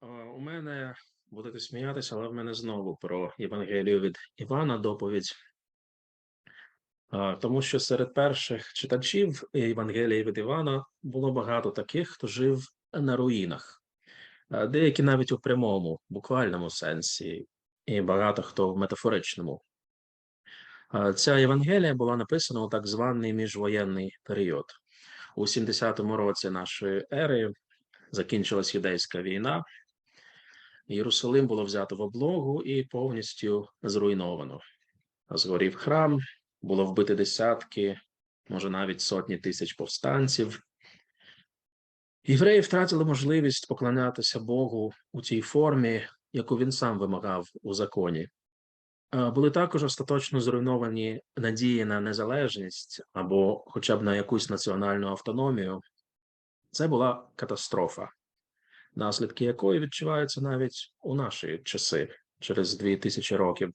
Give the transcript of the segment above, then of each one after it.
А, У мене будете сміятися, але в мене знову про Євангелію від Івана доповідь. Тому що серед перших читачів Євангелії від Івана було багато таких, хто жив на руїнах, деякі навіть у прямому, буквальному сенсі, і багато хто в метафоричному. Ця Євангелія була написана у так званий міжвоєнний період. У 70-му році нашої ери закінчилась юдейська війна. Єрусалим було взято в облогу і повністю зруйновано. Згорів храм, було вбити десятки, може навіть сотні тисяч повстанців. Євреї втратили можливість поклонятися Богу у тій формі, яку він сам вимагав у законі. Були також остаточно зруйновані надії на незалежність або хоча б на якусь національну автономію. Це була катастрофа наслідки якої відчуваються навіть у наші часи через дві тисячі років.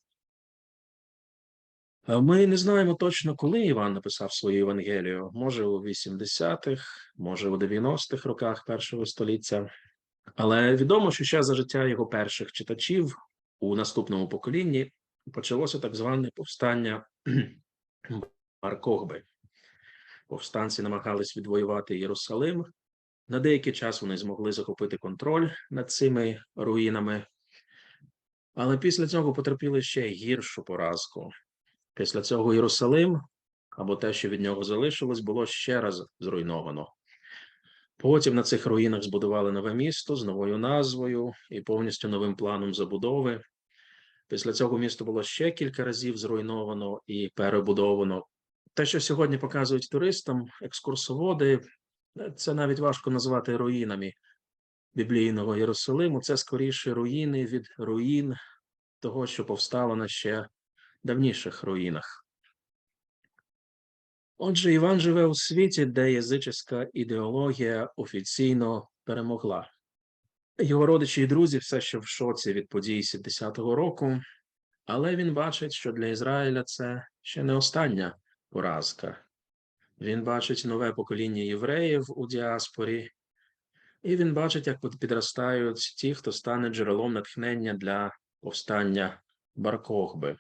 Е, Ми не знаємо точно, коли Іван написав свою Євангелію. Може, у 80-х, може, у 90-х роках першого століття. Але відомо, що ще за життя його перших читачів у наступному поколінні почалося так зване повстання Бар-Кохби. Повстанці намагались відвоювати Єрусалим, на деякий час вони змогли захопити контроль над цими руїнами, але після цього потерпіли ще гіршу поразку. Після цього Єрусалим, або те, що від нього залишилось, було ще раз зруйновано. Потім на цих руїнах збудували нове місто з новою назвою і повністю новим планом забудови. Після цього місто було ще кілька разів зруйновано і перебудовано. Те, що сьогодні показують туристам, екскурсоводи, це навіть важко назвати руїнами біблійного Єрусалиму. Це скоріше руїни від руїн того, що повстало на ще давніших руїнах. Отже, Іван живе у світі, де язичська ідеологія офіційно перемогла. Його родичі і друзі все ще в шоці від подій 70-го року, але він бачить, що для Ізраїля це ще не остання поразка. Він бачить нове покоління євреїв у діаспорі, і він бачить, як підростають ті, хто стане джерелом натхнення для повстання Баркохби.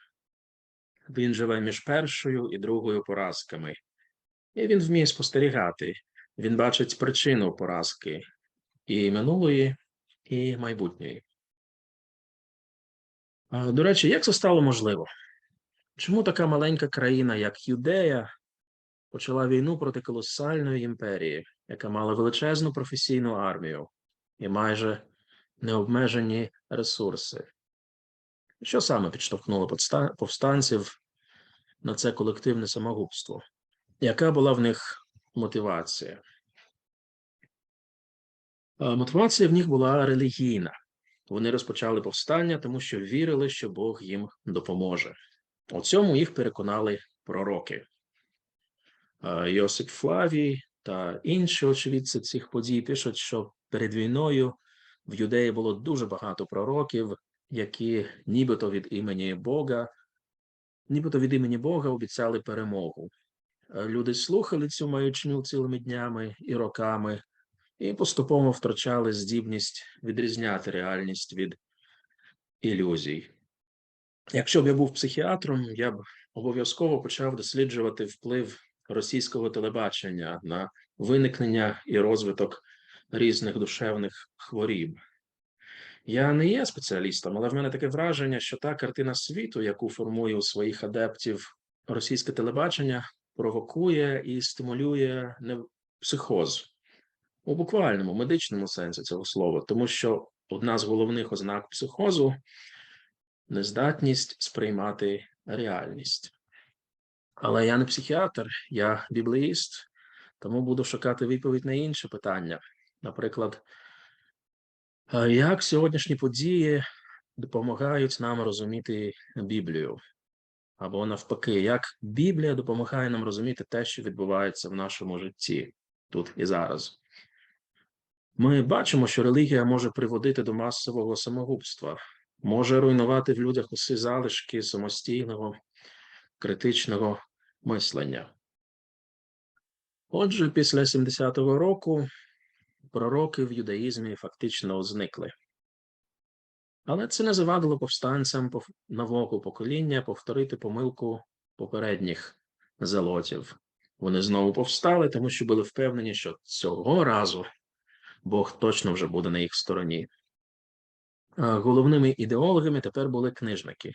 Він живе між першою і другою поразками, і він вміє спостерігати. Він бачить причину поразки і минулої, і майбутньої. До речі, як це стало можливо? Чому така маленька країна, як Юдея, почала війну проти колосальної імперії, яка мала величезну професійну армію і майже необмежені ресурси. Що саме підштовхнуло повстанців на це колективне самогубство? Яка була в них мотивація? Мотивація в них була релігійна. Вони розпочали повстання, тому що вірили, що Бог їм допоможе. У цьому їх переконали пророки. Йосип Флавій та інші очевидці цих подій пишуть, що перед війною в юдеї було дуже багато пророків, які нібито від імені Бога, нібито від імені Бога обіцяли перемогу. Е, Люди слухали цю маячню цілими днями і роками, і поступово втрачали здібність відрізняти реальність від ілюзій. Якщо б я був психіатром, я б обов'язково почав досліджувати вплив російського телебачення на виникнення і розвиток різних душевних хворіб. Я не є спеціалістом, але в мене таке враження, що та картина світу, яку формує у своїх адептів російське телебачення, провокує і стимулює не психоз у буквальному медичному сенсі цього слова, тому що одна з головних ознак психозу нездатність сприймати реальність. Але я не психіатр, я біблеїст, тому буду шукати відповідь на інше питання. Наприклад, як сьогоднішні події допомагають нам розуміти Біблію? Або навпаки, як Біблія допомагає нам розуміти те, що відбувається в нашому житті тут і зараз? Ми бачимо, що релігія може приводити до масового самогубства, може руйнувати в людях усі залишки самостійного, критичного мислення. Отже, після 70-го року пророки в юдаїзмі фактично зникли. Але це не завадило повстанцям нового покоління повторити помилку попередніх залотів. Вони знову повстали, тому що були впевнені, що цього разу Бог точно вже буде на їх стороні. Головними ідеологами тепер були книжники,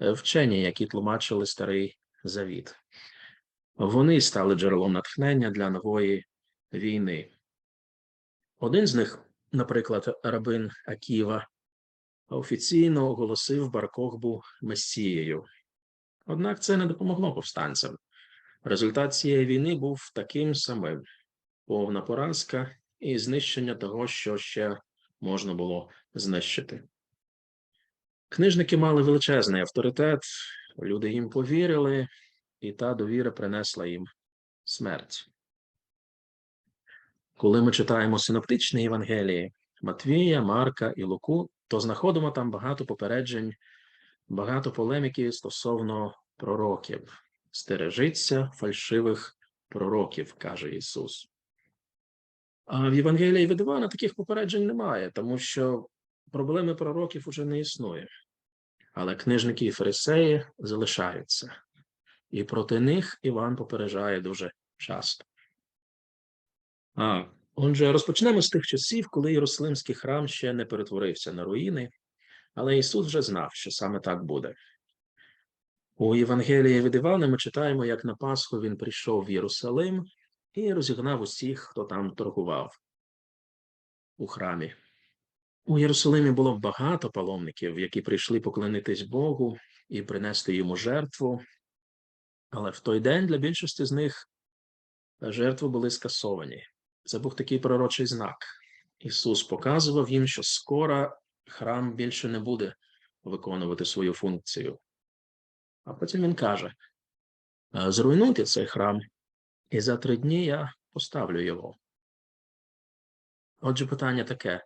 вчені, які тлумачили старий завіт. Вони стали джерелом натхнення для нової війни. Один з них, наприклад, рабин Аківа, офіційно оголосив Баркохбу месією. Однак це не допомогло повстанцям. Результат цієї війни був таким самим: повна поразка і знищення того, що ще можна було знищити. Книжники мали величезний авторитет, люди їм повірили, і та довіра принесла їм смерть. Коли ми читаємо синоптичні Євангелії Матвія, Марка і Луку, то знаходимо там багато попереджень, багато полеміки стосовно пророків. Стережіться фальшивих пророків, каже Ісус. А в Євангелії від Івана таких попереджень немає, тому що проблеми пророків уже не існує. Але книжники і фарисеї залишаються, і проти них Іван попереджає дуже часто. А, отже, розпочнемо з тих часів, коли Єрусалимський храм ще не перетворився на руїни, але Ісус вже знав, що саме так буде. У Євангелії від Івана ми читаємо, як на Пасху він прийшов в Єрусалим і розігнав усіх, хто там торгував у храмі. У Єрусалимі було багато паломників, які прийшли поклонитись Богу і принести йому жертву. Але в той день для більшості з них жертви були скасовані. Це був такий пророчий знак. Ісус показував їм, що скоро храм більше не буде виконувати свою функцію. А потім він каже: «Е, зруйнуйте цей храм, і за три дні я поставлю його. Отже, питання таке: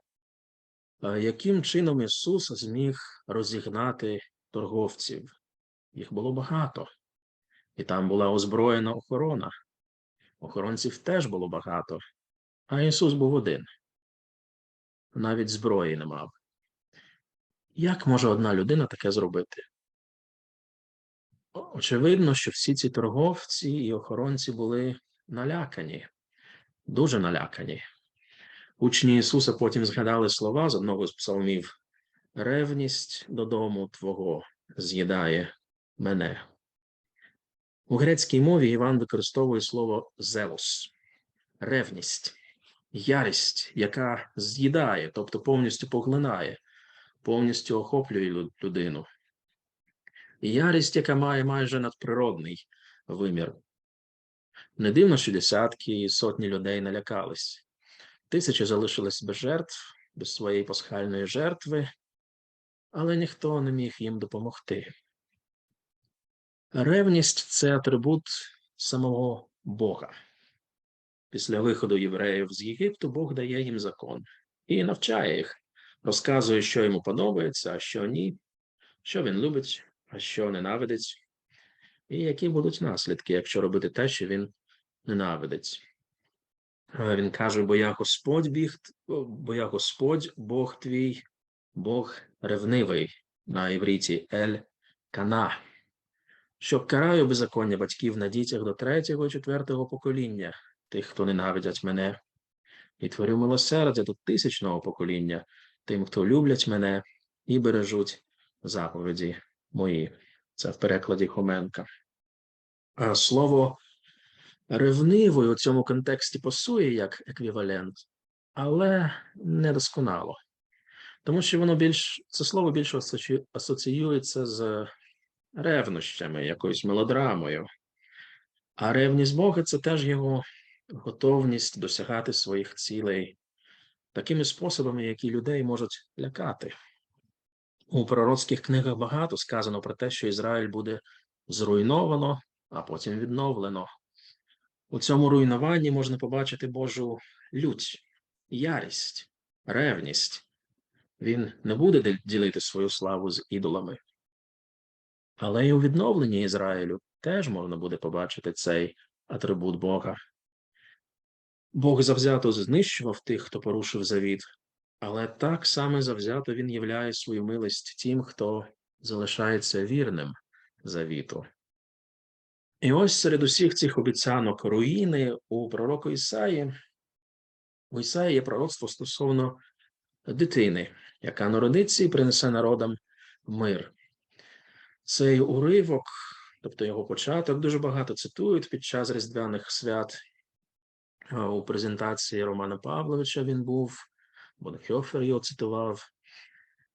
яким чином Ісус зміг розігнати торговців? Їх було багато, і там була озброєна охорона. Охоронців теж було багато, а Ісус був один. Навіть зброї не мав. Як може одна людина таке зробити? Очевидно, що всі ці торговці і охоронці були налякані, дуже налякані. Учні Ісуса потім згадали слова з одного з псалмів: Ревність додому Твого з'їдає мене. У грецькій мові Іван використовує слово зелос, ревність, ярість, яка з'їдає, тобто повністю поглинає, повністю охоплює людину. Ярість, яка має майже надприродний вимір. Не дивно, що десятки і сотні людей налякались. Тисячі залишились без жертв, без своєї пасхальної жертви, але ніхто не міг їм допомогти. Ревність це атрибут самого Бога. Після виходу євреїв з Єгипту Бог дає їм закон і навчає їх, розказує, що йому подобається, а що ні, що він любить, а що ненавидить, і які будуть наслідки, якщо робити те, що він ненавидить. Е, Він каже: бо я Господь біг, бо я Господь, Бог твій, Бог ревнивий на івриті Ель Кана, що караю беззаконня батьків на дітях до третього і четвертого покоління, тих, хто ненавидять мене, і творю милосердя до тисячного покоління, тим, хто люблять мене і бережуть заповіді мої. Це в перекладі Хоменка. Слово ревнивий у цьому контексті пасує як еквівалент, але недосконало. Тому що воно більш це слово більше асоціюється з ревнощами, якоюсь мелодрамою. А ревність Бога це теж його готовність досягати своїх цілей такими способами, які людей можуть лякати. У пророцьких книгах багато сказано про те, що Ізраїль буде зруйновано, а потім відновлено. У цьому руйнуванні можна побачити Божу лють, ярість, ревність. Він не буде ділити свою славу з ідолами. Але й у відновленні Ізраїлю теж можна буде побачити цей атрибут Бога. Бог завзято знищував тих, хто порушив завіт, але так само завзято він являє свою милість тим, хто залишається вірним завіту. І ось серед усіх цих обіцянок руїни у пророку Ісаї, у Ісаї є пророцтво стосовно дитини, яка народиться і принесе народам мир. Цей уривок, тобто його початок, дуже багато цитують під час різдвяних свят. У презентації Романа Павловича він був, Бонхьофер його цитував.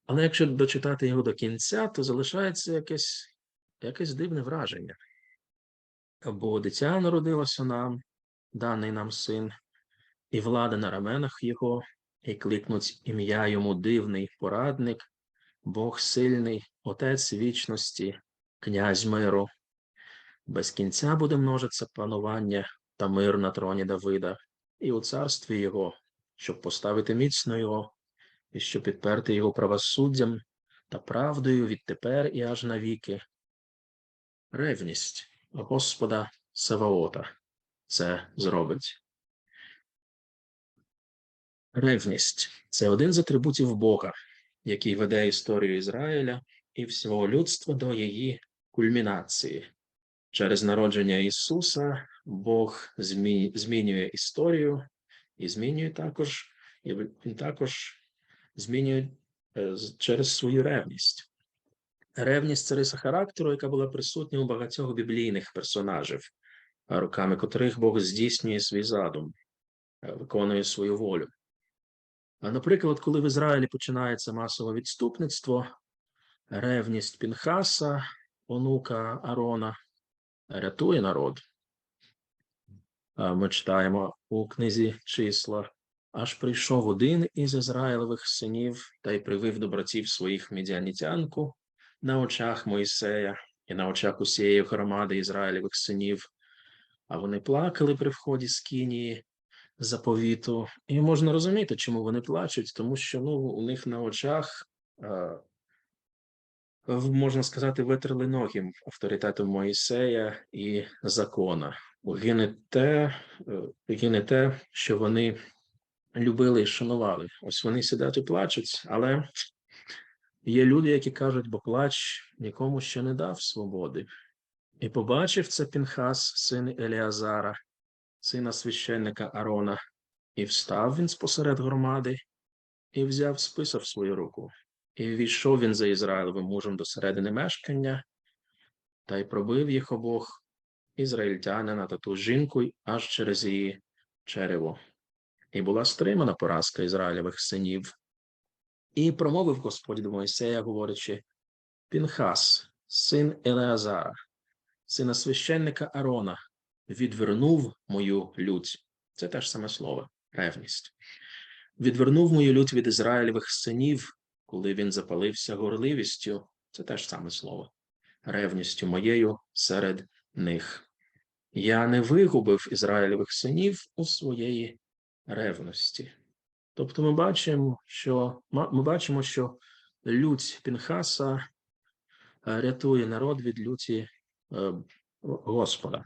Але якщо дочитати його до кінця, то залишається якесь, якесь дивне враження. Бо дитя народилося нам, даний нам син, і влада на раменах його, і кликнуть ім'я йому дивний порадник, Бог сильний, Отець вічності, князь миру. Без кінця буде множиться панування та мир на троні Давида, і у царстві його, щоб поставити міцно його, і щоб підперти його правосуддям та правдою відтепер і аж навіки. Ревність Господа Саваота це зробить. Ревність це один з атрибутів Бога, який веде історію Ізраїля і всього людства до її кульмінації. Через народження Ісуса Бог змі... змінює історію і змінює також, і Він також змінює е, через свою ревність. Ревність це риса характеру, яка була присутня у багатьох біблійних персонажів, руками котрих Бог здійснює свій задум, е, виконує свою волю. А наприклад, коли в Ізраїлі починається масове відступництво, ревність Пінхаса, онука Арона, рятує народ. Ми читаємо у книзі числа. Аж прийшов один із Ізраїлевих синів та й привив до братів своїх медіанітянку на очах Моїсея і на очах усієї громади Ізраїлевих синів. А вони плакали при вході з Кінії заповіту. І можна розуміти, чому вони плачуть, тому що ну, у них на очах, е, можна сказати, витерли ноги авторитетом Моїсея і закона. Гине те, е, гине те, що вони любили і шанували. Ось вони сидять і плачуть, але є люди, які кажуть, бо плач нікому ще не дав свободи. І побачив це Пінхас, син Еліазара, сина священника Арона, і встав він спосеред громади, і взяв списа в свою руку, і війшов він за Ізраїлевим мужем до середини мешкання, та й пробив їх обох ізраїльтянина та ту жінку аж через її черево. І була стримана поразка Ізраїлевих синів. І промовив Господь до Мойсея, говорячи: Пінхас, син Елеазара, сина священника Арона, відвернув мою лють. Це теж саме слово, ревність. Відвернув мою лють від Ізраїлевих синів, коли він запалився горливістю. Це теж саме слово, ревністю моєю серед них. Я не вигубив Ізраїлевих синів у своєї ревності. Тобто ми бачимо, що ми бачимо, що лють Пінхаса е, рятує народ від люті е, Господа.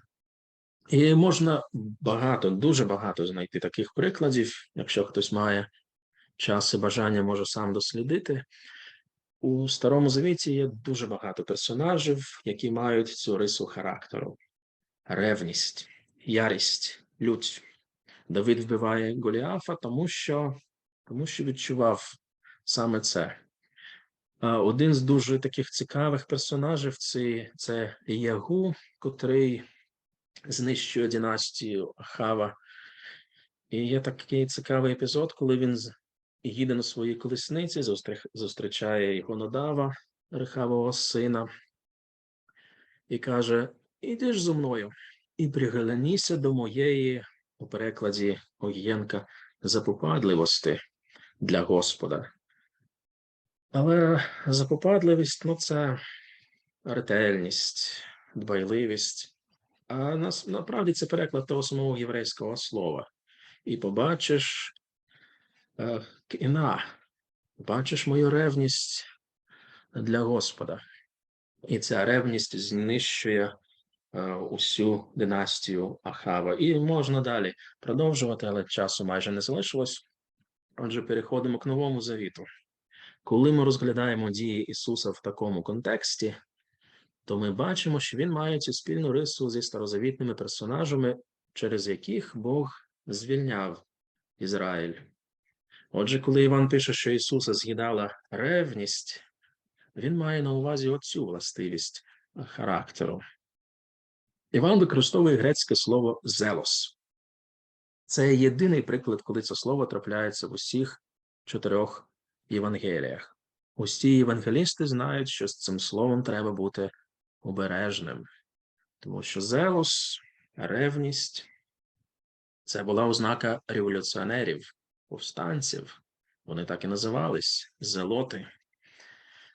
І можна багато, дуже багато знайти таких прикладів, якщо хтось має час і бажання, може сам дослідити. У Старому Завіті є дуже багато персонажів, які мають цю рису характеру: ревність, ярість, лють. Давид вбиває Голіафа, тому що, тому що відчував саме це. Один з дуже таких цікавих персонажів це, Ягу, котрий знищує династію Хава. І є такий цікавий епізод, коли він їде на своїй колесниці, зустрічає його надава, Рехавого сина, і каже: Іди ж зо мною і пригляніся до моєї, у перекладі Огієнка, запопадливості для Господа. Але запопадливість ну, це ретельність, дбайливість. А нас направді це переклад того самого єврейського слова. І побачиш е, кіна, бачиш мою ревність для Господа. І ця ревність знищує усю династію Ахава. І можна далі продовжувати, але часу майже не залишилось. Отже, переходимо к новому завіту. Коли ми розглядаємо дії Ісуса в такому контексті, то ми бачимо, що він має цю спільну рису зі старозавітними персонажами, через яких Бог звільняв Ізраїль. Отже, коли Іван пише, що Ісуса з'їдала ревність, він має на увазі оцю властивість характеру. Іван використовує грецьке слово зелос. Це єдиний приклад, коли це слово трапляється в усіх чотирьох Євангеліях. Усі євангелісти знають, що з цим словом треба бути обережним, тому що зелос, ревність це була ознака революціонерів, повстанців. Вони так і називались зелоти.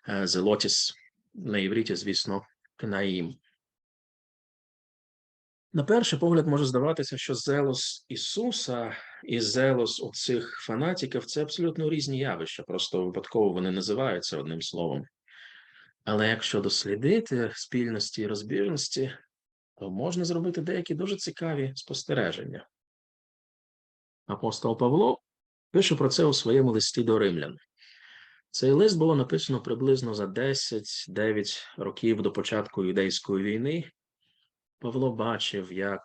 Е, Зелотіс на івриті, звісно, кнаїм. На перший погляд може здаватися, що зелос Ісуса і зелос оцих фанатиків це абсолютно різні явища, просто випадково вони називаються одним словом. Але якщо дослідити спільності і розбіжності, то можна зробити деякі дуже цікаві спостереження. Апостол Павло пише про це у своєму листі до римлян. Цей лист було написано приблизно за 10-9 років до початку юдейської війни. Павло бачив, як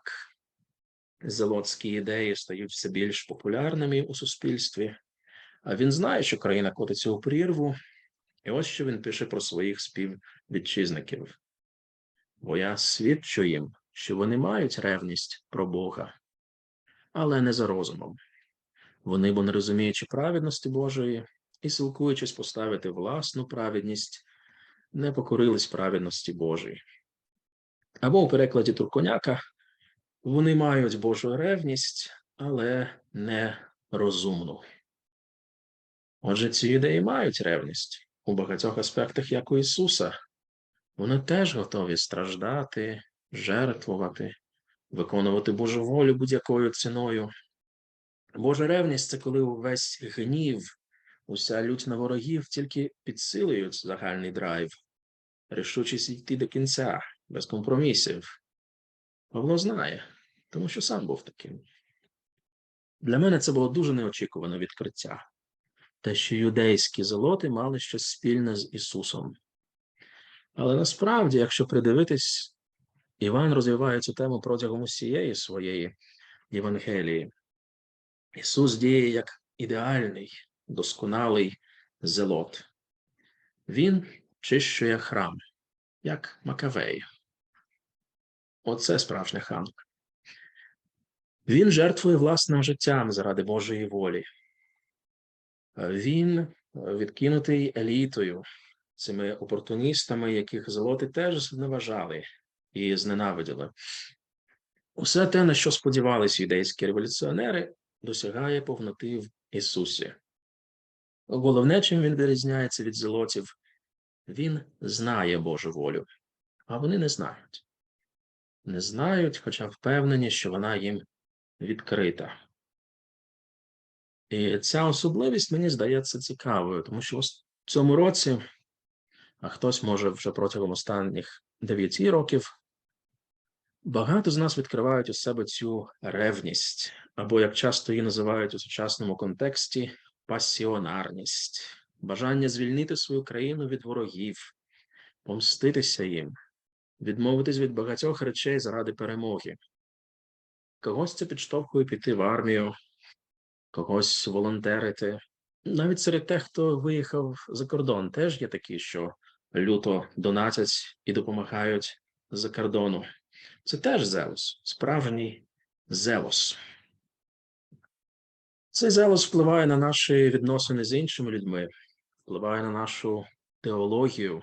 зелотські ідеї стають все більш популярними у суспільстві, а він знає, що країна котиться у прірву, і ось що він пише про своїх співвітчизників. Бо я свідчу їм, що вони мають ревність про Бога, але не за розумом. Вони, бо не розуміючи праведності Божої і силкуючись поставити власну праведність, не покорились праведності Божої. Або у перекладі Турконяка вони мають Божу ревність, але не розумну. Отже, ці ідеї мають ревність у багатьох аспектах, як у Ісуса. Вони теж готові страждати, жертвувати, виконувати Божу волю будь-якою ціною. Божа ревність це коли увесь гнів, уся лють на ворогів тільки підсилюють загальний драйв, рішучість йти до кінця, без компромісів. Павло знає, тому що сам був таким. Для мене це було дуже неочікуване відкриття, те, що юдейські золоти мали щось спільне з Ісусом. Але насправді, якщо придивитись, Іван розвиває цю тему протягом усієї своєї Євангелії. Ісус діє як ідеальний, досконалий зелот. Він чищує храм, як Макавей. Оце справжня ханка. Він жертвує власним життям заради Божої волі. Він відкинутий елітою, цими опортуністами, яких золоти теж зневажали і зненавиділи. Усе те, на що сподівались юдейські революціонери, досягає повноти в Ісусі. Головне, чим він вирізняється від зелотів, він знає Божу волю, а вони не знають. Не знають, хоча впевнені, що вона їм відкрита. І ця особливість мені здається цікавою, тому що в цьому році, а хтось може вже протягом останніх дев'яти років, багато з нас відкривають у себе цю ревність, або як часто її називають у сучасному контексті пасіонарність, бажання звільнити свою країну від ворогів, помститися їм, відмовитись від багатьох речей заради перемоги. Когось це підштовхує піти в армію, когось волонтерити. Навіть серед тих, хто виїхав за кордон, теж є такі, що люто донатять і допомагають за кордону. Це теж зелос, справжній зелос. Цей зелос впливає на наші відносини з іншими людьми, впливає на нашу теологію.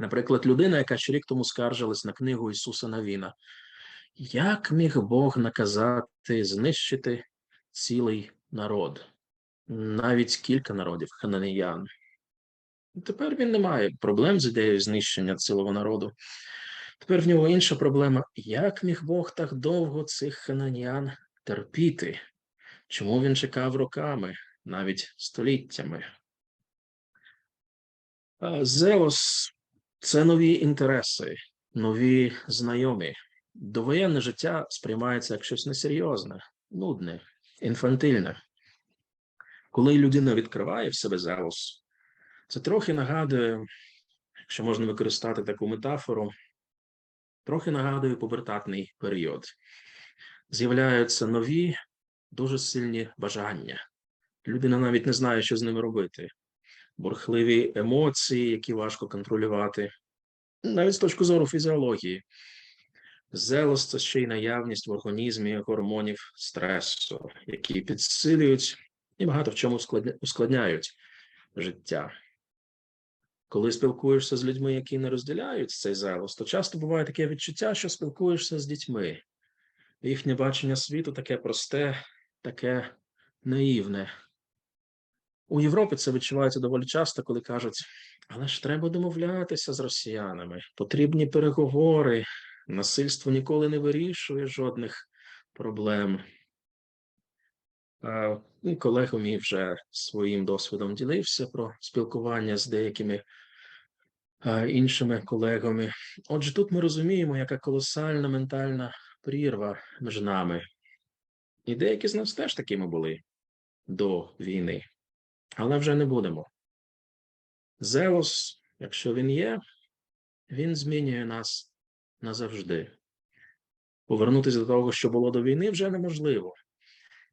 Наприклад, людина, яка ще рік тому скаржилась на книгу Ісуса Навіна, як міг Бог наказати знищити цілий народ, навіть кілька народів хананеян? Тепер він не має проблем з ідеєю знищення цілого народу. Тепер в нього інша проблема: як міг Бог так довго цих хананіян терпіти? Чому він чекав роками, навіть століттями? Зелос це нові інтереси, нові знайомі. Довоєнне життя сприймається як щось несерйозне, нудне, інфантильне. Коли людина відкриває в себе зелос, це трохи нагадує, якщо можна використати таку метафору, трохи нагадує пубертатний період. З'являються нові, дуже сильні бажання. Людина навіть не знає, що з ними робити. Бурхливі емоції, які важко контролювати, навіть з точки зору фізіології. Зелос це ще й наявність в організмі гормонів стресу, які підсилюють і багато в чому ускладняють життя. Коли спілкуєшся з людьми, які не розділяють цей зелос, то часто буває таке відчуття, що спілкуєшся з дітьми. Їхнє бачення світу таке просте, таке наївне. У Європі це відчувається доволі часто, коли кажуть: але ж треба домовлятися з росіянами, потрібні переговори, насильство ніколи не вирішує жодних проблем. І Колега мій вже своїм досвідом ділився про спілкування з деякими іншими колегами. Отже, тут ми розуміємо, яка колосальна ментальна прірва між нами. І деякі з нас теж такими були до війни, але вже не будемо. Зелос, якщо він є, він змінює нас назавжди. Повернутися до того, що було до війни, вже неможливо.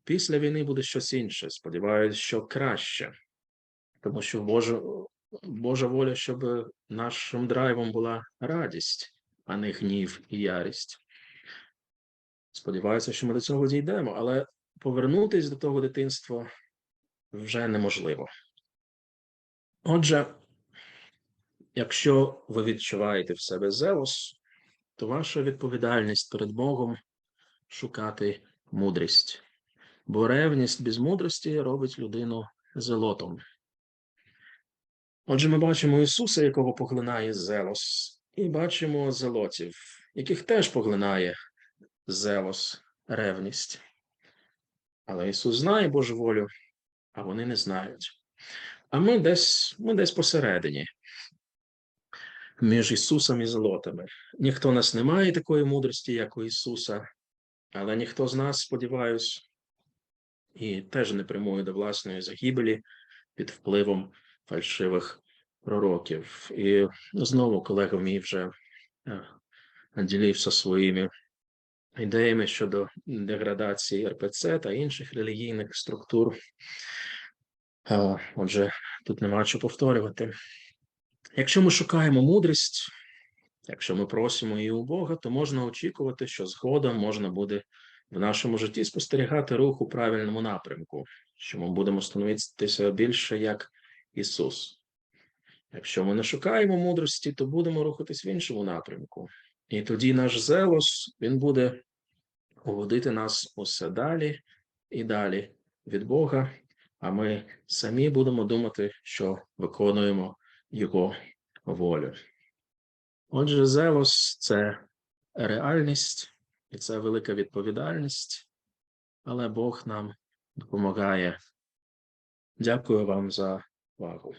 Після війни буде щось інше. Сподіваюся, що краще, тому що Божа, Божа воля, щоб нашим драйвом була радість, а не гнів і ярість. Сподіваюся, що ми до цього дійдемо, але повернутися до того дитинства вже неможливо. Отже, якщо ви відчуваєте в себе зелос, то ваша відповідальність перед Богом шукати мудрість, бо ревність без мудрості робить людину зелотом. Отже, ми бачимо Ісуса, якого поглинає зелос, і бачимо зелотів, яких теж поглинає зелос, ревність. Але Ісус знає Божу волю, а вони не знають. А ми десь, ми десь посередині між Ісусом і зелотами. Ніхто нас не має такої мудрості, як у Ісуса, але ніхто з нас, сподіваюсь, і теж не прямує до власної загибелі під впливом фальшивих пророків. І знову колега мій вже е, ділився своїми ідеями щодо деградації РПЦ та інших релігійних структур. Е, Отже, тут нема що повторювати. Якщо ми шукаємо мудрість, якщо ми просимо її у Бога, то можна очікувати, що згодом можна буде в нашому житті спостерігати рух у правильному напрямку, що ми будемо становитися більше як Ісус. Якщо ми не шукаємо мудрості, то будемо рухатись в іншому напрямку. І тоді наш зелос він буде уводити нас усе далі і далі від Бога, а ми самі будемо думати, що виконуємо Його волю. Отже, зелос це реальність і це велика відповідальність, але Бог нам допомагає. Дякую вам за увагу.